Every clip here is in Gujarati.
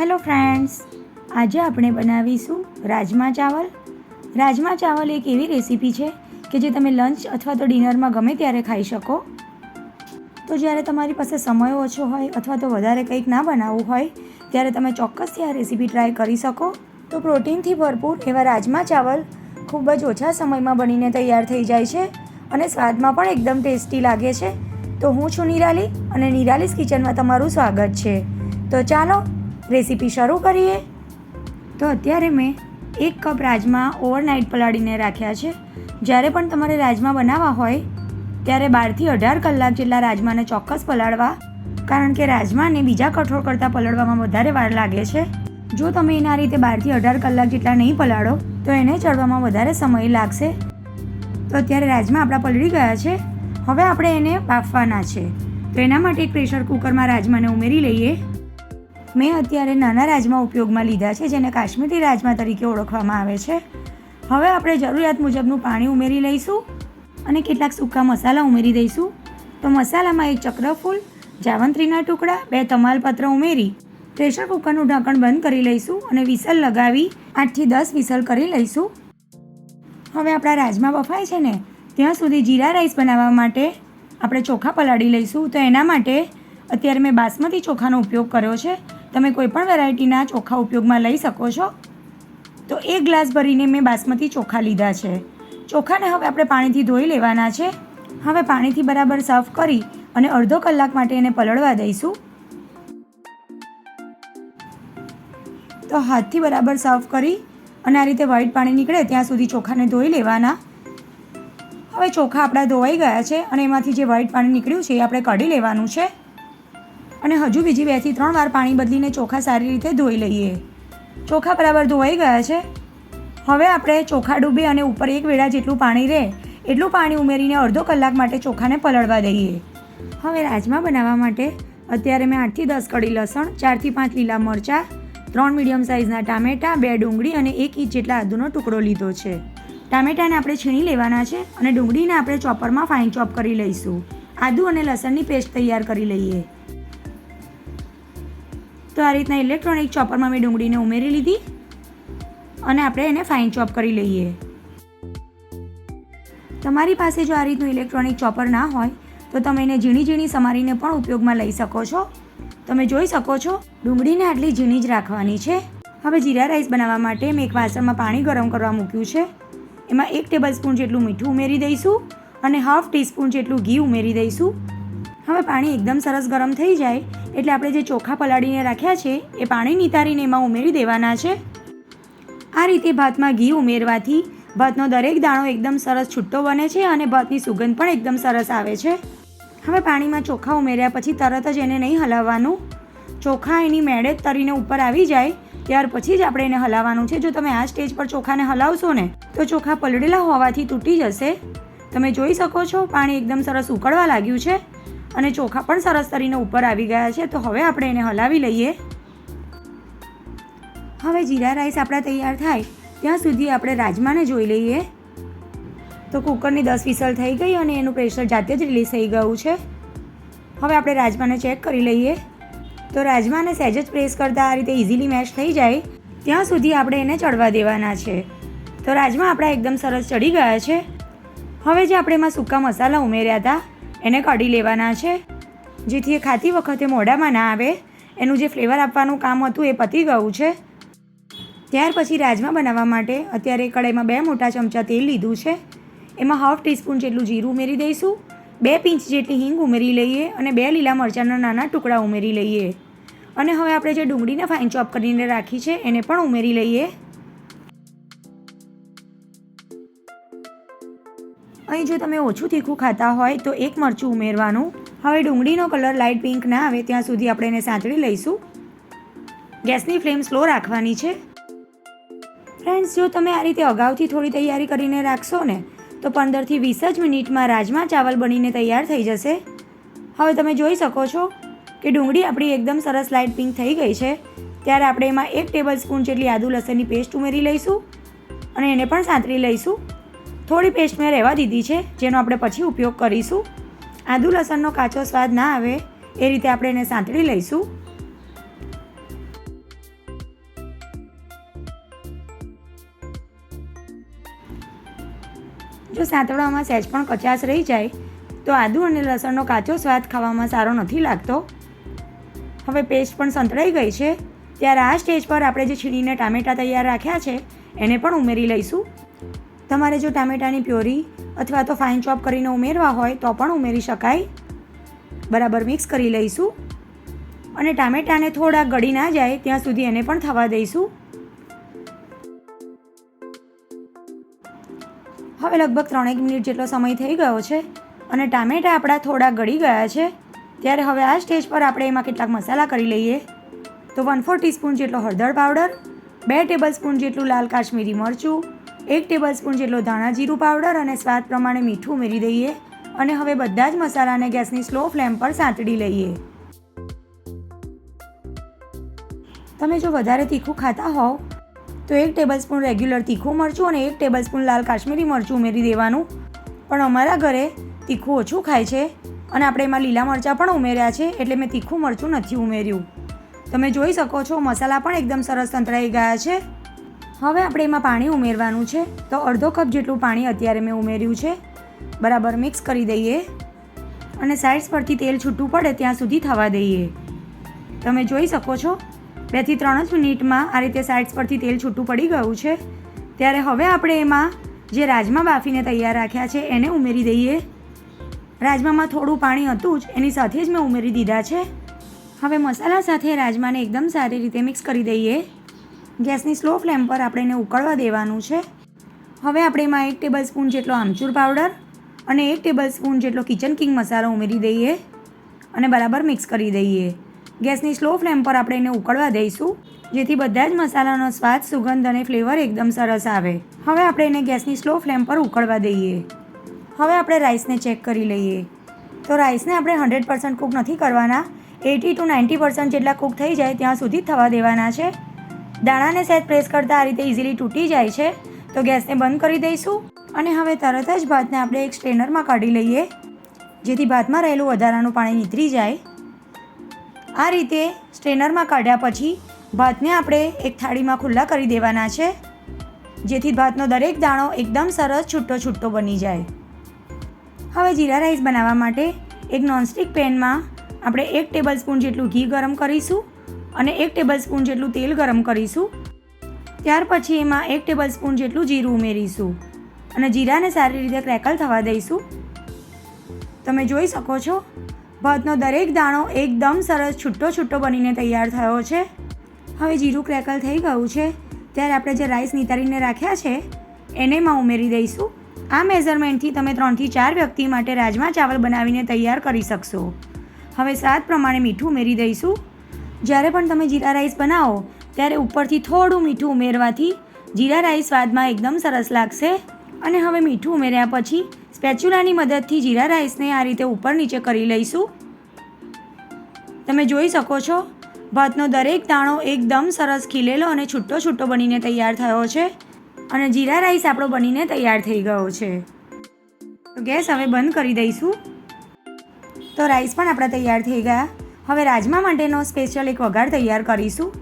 હેલો ફ્રેન્ડ્સ, આજે આપણે બનાવીશું રાજમા ચાવલ. રાજમા ચાવલ એક એવી રેસીપી છે કે જે તમે લંચ અથવા તો ડિનરમાં ગમે ત્યારે ખાઈ શકો. તો જ્યારે તમારી પાસે સમય ઓછો હોય અથવા તો વધારે કંઈક ના બનાવવું હોય, ત્યારે તમે ચોક્કસથી આ રેસીપી ટ્રાય કરી શકો. તો પ્રોટીનથી ભરપૂર એવા રાજમા ચાવલ ખૂબ જ ઓછા સમયમાં બનીને તૈયાર થઈ જાય છે અને સ્વાદમાં પણ એકદમ ટેસ્ટી લાગે છે. તો હું છું નિરાલી અને નિરાલીસ કિચનમાં તમારું સ્વાગત છે. તો ચાલો રેસીપી શરૂ કરીએ? તો અત્યારે મેં એક કપ રાજમા ઓવરનાઇટ પલાળીને રાખ્યા છે. જ્યારે પણ તમારે રાજમા બનાવવા હોય, ત્યારે બારથી અઢાર કલાક જેટલા રાજમાને ચોક્કસ પલાળવા, કારણ કે રાજમાને બીજા કઠોળ કરતાં પલાળવામાં વધારે વાર લાગે છે. જો તમે એના રીતે બારથી અઢાર કલાક જેટલા નહીં પલાળો, તો એને ચડવામાં વધારે સમય લાગશે. તો અત્યારે રાજમા આપણા પલળી ગયા છે. હવે આપણે એને બાફવાના છે. તો એના માટે એક પ્રેશર કુકરમાં રાજમાને ઉમેરી લઈએ. મેં અત્યારે નાના રાજમાં ઉપયોગમાં લીધા છે, જેને કાશ્મીરી રાજમા તરીકે ઓળખવામાં આવે છે. હવે આપણે જરૂરિયાત મુજબનું પાણી ઉમેરી લઈશું અને કેટલાક સૂકા મસાલા ઉમેરી દઈશું. તો મસાલામાં એક ચક્રફૂલ, જાવંત્રીના ટુકડા, બે તમાલપત્ર ઉમેરી, પ્રેશર કુકરનું ઢાંકણ બંધ કરી લઈશું અને વિસલ લગાવી આઠથી દસ વિસલ કરી લઈશું. હવે આપણા રાજમા બફાય છે ને, ત્યાં સુધી જીરા રાઈસ બનાવવા માટે આપણે ચોખા પલાળી લઈશું. તો એના માટે અત્યારે મેં બાસમતી ચોખાનો ઉપયોગ કર્યો છે. તમે કોઈ પણ વેરાયટીના ચોખા ઉપયોગમાં લઈ શકો છો? તો એક ગ્લાસ ભરીને મેં બાસમતી ચોખા લીધા છે. ચોખાને હવે આપણે પાણીથી ધોઈ લેવાના છે. હવે પાણીથી બરાબર સાફ કરી અને અડધો કલાક માટે એને પલળવા દઈશું. તો હાથથી બરાબર સાફ કરી અને આ રીતે વ્હાઈટ પાણી નીકળે ત્યાં સુધી ચોખાને ધોઈ લેવાના. હવે ચોખા આપણા ધોવાઈ ગયા છે અને એમાંથી જે વ્હાઈટ પાણી નીકળ્યું છે એ આપણે કાઢી લેવાનું છે. અને હજુ બીજી બેથી ત્રણ વાર પાણી બદલીને ચોખા સારી રીતે ધોઈ લઈએ. ચોખા બરાબર ધોવાઈ ગયા છે. હવે આપણે ચોખા ડૂબે અને ઉપર એક વેળા જેટલું પાણી રહે, એટલું પાણી ઉમેરીને અડધો કલાક માટે ચોખાને પલળવા દઈએ. હવે રાજમા બનાવવા માટે અત્યારે મેં આઠથી દસ કડી લસણ, ચારથી પાંચ લીલા મરચાં, ત્રણ મીડિયમ સાઇઝના ટામેટાં, બે ડુંગળી અને એક ઇંચ જેટલા આદુનો ટુકડો લીધો છે. ટામેટાને આપણે છીણી લેવાના છે અને ડુંગળીને આપણે ચોપરમાં ફાઇન ચોપ કરી લઈશું. આદુ અને લસણની પેસ્ટ તૈયાર કરી લઈએ. તો આ રીતના ઇલેક્ટ્રોનિક ચોપરમાં મેં ડુંગળીને ઉમેરી લીધી અને આપણે એને ફાઇન ચોપ કરી લઈએ. તમારી પાસે જો આ રીતનું ઇલેક્ટ્રોનિક ચોપર ના હોય, તો તમે એને ઝીણી ઝીણી સમારીને પણ ઉપયોગમાં લઈ શકો છો. તમે જોઈ શકો છો, ડુંગળીને આટલી ઝીણી જ રાખવાની છે. હવે જીરા રાઈસ બનાવવા માટે મેં એક વાસણમાં પાણી ગરમ કરવા મૂક્યું છે. એમાં એક ટેબલ સ્પૂન જેટલું મીઠું ઉમેરી દઈશું અને હાફ ટીસ્પૂન જેટલું ઘી ઉમેરી દઈશું. હવે પાણી એકદમ સરસ ગરમ થઈ જાય એટલે આપણે જે ચોખા પલાળીને રાખ્યા છે, એ પાણી નિતારીને એમાં ઉમેરી દેવાના છે. આ રીતે ભાતમાં ઘી ઉમેરવાથી ભાતનો દરેક દાણો એકદમ સરસ છૂટો બને છે અને ભાતની સુગંધ પણ એકદમ સરસ આવે છે. હવે પાણીમાં ચોખા ઉમેર્યા પછી તરત જ એને નહીં હલાવવાનું. ચોખા એની મેળે તરીને ઉપર આવી જાય, ત્યાર પછી જ આપણે એને હલાવવાનું છે. જો તમે આ સ્ટેજ પર ચોખાને હલાવશો ને, તો ચોખા પલળેલા હોવાથી તૂટી જશે. તમે જોઈ શકો છો, પાણી એકદમ સરસ ઉકળવા લાગ્યું છે. અને ચોખા પણ સરસ તરીને ઉપર આવી ગયા છે, તો હવે આપણે એને હલાવી લઈએ. હવે જીરા રાઈસ આપણા તૈયાર થાય, ત્યાં સુધી આપણે રાજમાને જોઈ લઈએ. તો કુકરની દસ વિસલ થઈ ગઈ અને એનું પ્રેશર જાતે જ રિલીઝ થઈ ગયું છે. હવે આપણે રાજમાને ચેક કરી લઈએ. તો રાજમાને સહેજ જ પ્રેસ કરતાં આ રીતે ઇઝીલી મેશ થઈ જાય. ત્યાં સુધી આપણે એને ચડવા દેવાના છે. તો રાજમા આપણા એકદમ સરસ ચડી ગયા છે. હવે જે આપણે એમાં સૂકા મસાલા ઉમેર્યા હતા એને કાઢી લેવાના છે. જેથી એ ખાતી વખતે મોઢામાં ના આવે. એનું જે ફ્લેવર આપવાનું કામ હતું એ પતી ગયું છે. ત્યાર પછી રાજમા બનાવવા માટે અત્યારે કડાઈમાં બે મોટા ચમચા તેલ લીધું છે. એમાં હાફ ટીસ્પૂન જેટલું જીરું ઉમેરી દઈશું. બે પિંચ જેટલી હિંગ ઉમેરી લઈએ અને બે લીલા મરચાંના નાના ટુકડા ઉમેરી લઈએ. અને હવે આપણે જે ડુંગળીને ફાઇન ચોપ કરીને રાખી છે એને પણ ઉમેરી લઈએ. અહીં જો તમે ઓછું તીખું ખાતા હોય તો એક મરચું ઉમેરવાનું. હવે ડુંગળીનો કલર લાઇટ પિંક ના આવે ત્યાં સુધી આપણે એને સાંતળી લઈશું. ગેસની ફ્લેમ સ્લો રાખવાની છે. ફ્રેન્ડ્સ, જો તમે આ રીતે અગાઉથી થોડી તૈયારી કરીને રાખશો ને, તો પંદરથી વીસ જ મિનિટમાં રાજમા ચાવલ બનીને તૈયાર થઈ જશે. હવે તમે જોઈ શકો છો કે ડુંગળી આપણી એકદમ સરસ લાઇટ પિંક થઈ ગઈ છે. ત્યારે આપણે એમાં એક ટેબલ સ્પૂન જેટલી આદુ લસણની પેસ્ટ ઉમેરી લઈશું અને એને પણ સાંતળી લઈશું. થોડી પેસ્ટ મેં રહેવા દીધી છે, જેનો આપણે પછી ઉપયોગ કરીશું. આદુ લસણનો કાચો સ્વાદ ના આવે, એ રીતે આપણે એને સાંતળી લઈશું. જો સાંતળવામાં સહેજ પણ કચાશ રહી જાય, તો આદુ અને લસણનો કાચો સ્વાદ ખાવામાં સારો નથી લાગતો. હવે પેસ્ટ પણ સંતળાઈ ગઈ છે, ત્યારે આ સ્ટેજ પર આપણે જે છીણીને ટામેટાં તૈયાર રાખ્યા છે, એને પણ ઉમેરી લઈશું. તમારે જો ટામેટાની પ્યોરી અથવા તો ફાઇન ચોપ કરીને ઉમેરવા હોય તો પણ ઉમેરી શકાય. બરાબર મિક્સ કરી લઈશું. અને ટામેટાને થોડા ગળી ના જાય ત્યાં સુધી એને પણ થવા દઈશું. હવે લગભગ ત્રણેક મિનિટ જેટલો સમય થઈ ગયો છે અને ટામેટા આપણા થોડા ગળી ગયા છે. ત્યારે હવે આ સ્ટેજ પર આપણે એમાં કેટલાક મસાલા કરી લઈએ. તો વન ફોર ટીસ્પૂન જેટલો હળદર પાવડર, બે ટેબલ સ્પૂન જેટલું લાલ કાશ્મીરી મરચું એક ટેબલ સ્પૂન જેટલો ધાણા જીરું પાવડર અને સ્વાદ પ્રમાણે મીઠું ઉમેરી દઈએ અને હવે બધા જ મસાલાને ગેસની સ્લો ફ્લેમ પર સાંતળી લઈએ. તમે જો વધારે તીખું ખાતા હોવ, તો એક ટેબલસ્પૂન રેગ્યુલર તીખું મરચું અને એક ટેબલસ્પૂન લાલ કાશ્મીરી મરચું ઉમેરી દેવાનું. પણ અમારા ઘરે તીખું ઓછું ખાય છે અને આપણે એમાં લીલા મરચાં પણ ઉમેર્યા છે એટલે મેં તીખું મરચું નથી ઉમેર્યું. તમે જોઈ શકો છો મસાલા પણ એકદમ સરસ સંતળાઈ ગયા છે. હવે આપણે એમાં પાણી ઉમેરવાનું છે. તો અડધો કપ જેટલું પાણી અત્યારે મેં ઉમેર્યું છે. બરાબર મિક્સ કરી દઈએ. અને સાઇડ્સ પરથી તેલ છૂટું પડે ત્યાં સુધી થવા દઈએ. તમે જોઈ શકો છો. બેથી ત્રણ જ મિનિટમાં આ રીતે સાઇડ્સ પરથી તેલ છૂટું પડી ગયું છે. ત્યારે હવે આપણે એમાં જે રાજમા બાફીને તૈયાર રાખ્યા છે એને ઉમેરી દઈએ. રાજમામાં થોડું પાણી હતું જ, એની સાથે જ મેં ઉમેરી દીધા છે. હવે મસાલા સાથે રાજમાને એકદમ સારી રીતે મિક્સ કરી દઈએ. ગેસની સ્લો ફ્લેમ પર આપણે એને ઉકળવા દેવાનું છે. હવે આપણે એમાં એક ટેબલ સ્પૂન જેટલો આમચૂર પાવડર અને એક ટેબલ સ્પૂન જેટલો કિચન કિંગ મસાલો ઉમેરી દઈએ અને બરાબર મિક્સ કરી દઈએ. ગેસની સ્લો ફ્લેમ પર આપણે એને ઉકળવા દઈશું, જેથી બધા જ મસાલાનો સ્વાદ, સુગંધ અને ફ્લેવર એકદમ સરસ આવે. હવે આપણે એને ગેસની સ્લો ફ્લેમ પર ઉકળવા દઈએ. હવે આપણે રાઈસને ચેક કરી લઈએ. તો રાઈસને આપણે હંડ્રેડ પર્સન્ટ કૂક નથી કરવાના. એટી ટુ નાઇન્ટી પર્સન્ટ જેટલા કૂક થઈ જાય ત્યાં સુધી થવા દેવાના છે. દાણાને સહેજ પ્રેસ કરતાં આ રીતે ઇઝીલી તૂટી જાય છે. તો ગેસને બંધ કરી દઈશું અને હવે તરત જ ભાતને આપણે એક સ્ટ્રેનરમાં કાઢી લઈએ, જેથી ભાતમાં રહેલું વધારાનું પાણી નીતરી જાય. આ રીતે સ્ટ્રેનરમાં કાઢ્યા પછી ભાતને આપણે એક થાળીમાં ખુલ્લા કરી દેવાના છે, જેથી ભાતનો દરેક દાણો એકદમ સરસ છૂટો છૂટો બની જાય. હવે જીરા રાઈસ બનાવવા માટે એક નોનસ્ટિક પેનમાં આપણે એક ટેબલ સ્પૂન જેટલું ઘી ગરમ કરીશું. અને એક ટેબલ સ્પૂન જેટલું તેલ ગરમ કરીશું. ત્યાર પછી એમાં એક ટેબલ સ્પૂન જેટલું જીરું ઉમેરીશું. અને જીરાને સારી રીતે ક્રેકલ થવા દઈશું. તમે જોઈ શકો છો, ભાતનો દરેક દાણો એકદમ સરસ છૂટો છૂટો બનીને તૈયાર થયો છે. હવે જીરું ક્રેકલ થઈ ગયું છે. ત્યારે આપણે જે રાઈસ નિતારીને રાખ્યા છે, એને માં ઉમેરી દઈશું. આ મેઝરમેન્ટથી તમે ત્રણથી ચાર વ્યક્તિ માટે રાજમા ચાવલ બનાવીને તૈયાર કરી શકશો. હવે સ્વાદ પ્રમાણે મીઠું ઉમેરી દઈશું. જ્યારે પણ તમે જીરા રાઈસ બનાવો, ત્યારે ઉપરથી થોડું મીઠું ઉમેરવાથી જીરા રાઈસ સ્વાદમાં એકદમ સરસ લાગશે. અને હવે મીઠું ઉમેર્યા પછી સ્પેચ્યુલાની મદદથી જીરા રાઈસને આ રીતે ઉપર નીચે કરી લઈશું. તમે જોઈ શકો છો, ભાતનો દરેક દાણો એકદમ સરસ ખીલેલો અને છૂટો છૂટો બનીને તૈયાર થયો છે. અને જીરા રાઈસ આપણો બનીને તૈયાર થઈ ગયો છે. ગેસ હવે બંધ કરી દઈશું. તો રાઈસ પણ આપણા તૈયાર થઈ ગયા. હવે રાજમા માટેનો સ્પેશિયલ એક વઘાર તૈયાર કરીશું.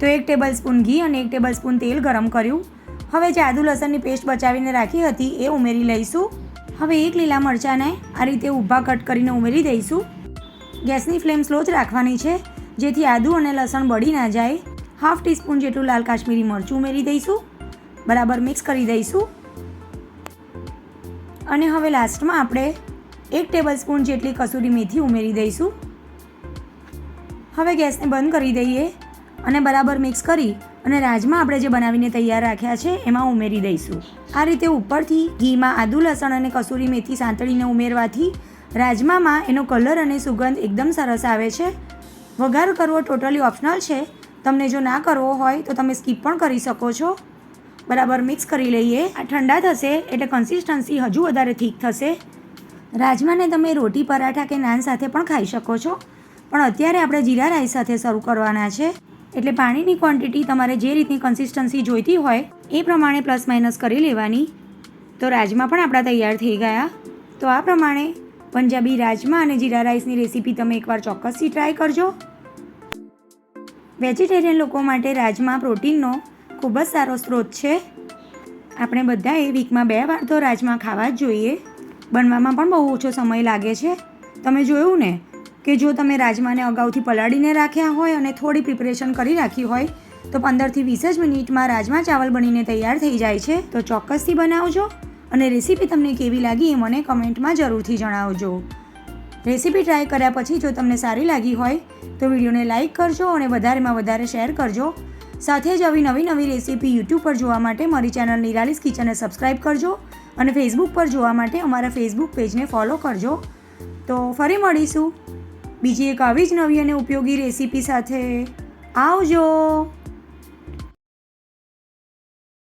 તો એક ટેબલ સ્પૂન ઘી અને એક ટેબલ સ્પૂન તેલ ગરમ કર્યું. હવે જે આદુ લસણની પેસ્ટ બચાવીને રાખી હતી એ ઉમેરી લઈશું. હવે એક લીલા મરચાંને આ રીતે ઊભા કટ કરીને ઉમેરી દઈશું. ગેસની ફ્લેમ સ્લો જ રાખવાની છે, જેથી આદુ અને લસણ બળી ના જાય. હાફ ટીસ્પૂન જેટલું લાલ કાશ્મીરી મરચું ઉમેરી દઈશું. બરાબર મિક્સ કરી દઈશું. અને હવે લાસ્ટમાં આપણે એક ટેબલ સ્પૂન જેટલી કસૂરી મેથી ઉમેરી દઈશું. હવે ગેસને બંધ કરી દઈએ અને બરાબર મિક્સ કરી અને રાજમા આપણે જે બનાવીને તૈયાર રાખ્યા છે એમાં ઉમેરી દઈશું. આ રીતે ઉપરથી ઘીમાં આદુ, લસણ અને કસૂરી મેથી સાંતળીને ઉમેરવાથી રાજમામાં એનો કલર અને સુગંધ એકદમ સરસ આવે છે. વઘાર કરવો ટોટલી ઓપ્શનલ છે. તમને જો ના કરવો હોય તો તમે સ્કીપ પણ કરી શકો છો. બરાબર મિક્સ કરી લઈએ. આ ઠંડા થશે એટલે કન્સિસ્ટન્સી હજુ વધારે ઠીક થશે. રાજમાને તમે રોટી, પરાઠા કે નાન સાથે પણ ખાઈ શકો છો. પણ અત્યારે આપણે જીરા રાઈસ સાથે સર્વ કરવાના છે. એટલે પાણીની ક્વોન્ટિટી તમારે જે રીતની કન્સિસ્ટન્સી જોઈતી હોય, એ પ્રમાણે પ્લસ માઇનસ કરી લેવાની. તો રાજમા પણ આપણા તૈયાર થઈ ગયા. તો આ પ્રમાણે પંજાબી રાજમા અને જીરા રાઈસની રેસીપી તમે એકવાર ચોક્કસથી ટ્રાય કરજો. વેજીટેરિયન લોકો માટે રાજમા પ્રોટીનનો ખૂબ જ સારો સ્ત્રોત છે. આપણે બધાએ વીકમાં બે વાર તો રાજમા ખાવા જ જોઈએ. બનવામાં પણ બહુ ઓછો સમય લાગે છે. તમે જોયું ને? કે જો તમે રાજમાને અગાઉથી પલાળીને રાખ્યા હોય અને થોડી પ્રિપરેશન કરી રાખી હોય, તો પંદરથી વીસ જ મિનિટમાં રાજમા ચાવલ બનીને તૈયાર થઈ જાય છે. તો ચોક્કસથી બનાવજો અને રેસીપી તમને કેવી લાગી એ મને કમેન્ટમાં જરૂરથી જણાવજો. રેસીપી ટ્રાય કર્યા પછી જો તમને સારી લાગી હોય, તો વિડીયોને લાઇક કરજો અને વધારેમાં વધારે શેર કરજો. સાથે જ આવી નવી નવી રેસીપી યુટ્યુબ પર જોવા માટે મારી ચેનલ નિરાલીસ કિચનને સબસ્ક્રાઇબ કરજો અને ફેસબુક પર જોવા માટે અમારા ફેસબુક પેજને ફોલો કરજો. તો ફરી મળીશું. બીજી એક આવી જ નવી અને ઉપયોગી રેસીપી સાથે આવજો.